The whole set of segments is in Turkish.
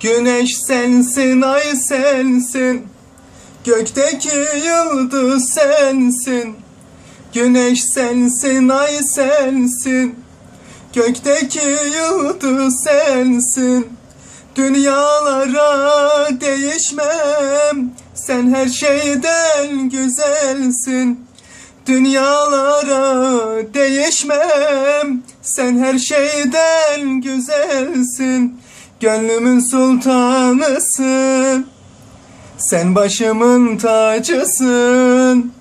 Güneş sensin, ay sensin. Gökteki yıldız sensin. Güneş sensin, ay sensin. Gökteki yıldız sensin. Dünyalara değişmem. Sen her şeyden güzelsin. Dünyalara değişmem. Sen her şeyden güzelsin. Gönlümün sultanısın. Sen başımın tacısın.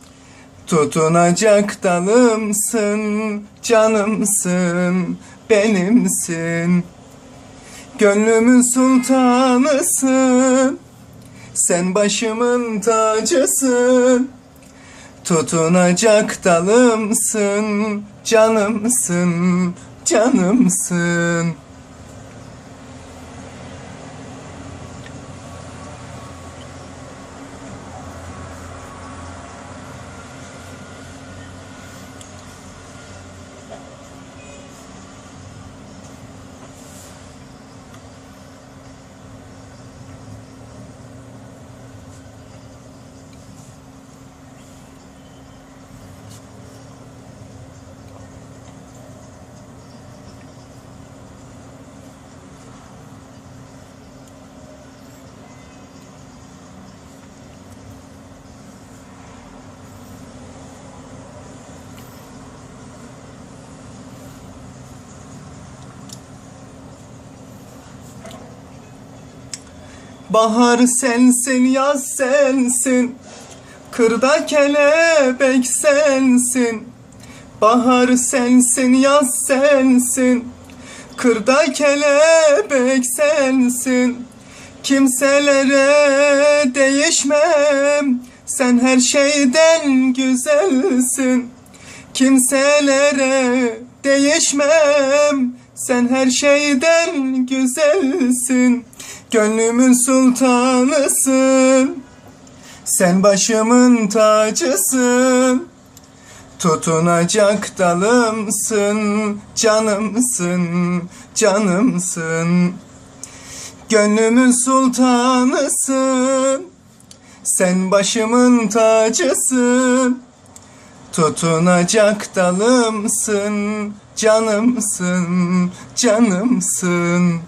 Tutunacak dalımsın, canımsın, benimsin. Gönlümün sultanısın. Sen başımın tacısın. Tutunacak dalımsın, canımsın, canımsın. Bahar sensin, yaz sensin. Kırda kelebek sensin. Bahar sensin, yaz sensin. Kırda kelebek sensin. Kimselere değişmem. Sen her şeyden güzelsin. Kimselere değişmem. Sen her şeyden güzelsin. Gönlümün sultanısın. Sen başımın tacısın. Tutunacak dalımsın, canımsın, canımsın. Gönlümün sultanısın. Sen başımın tacısın. Tutunacak dalımsın, canımsın, canımsın.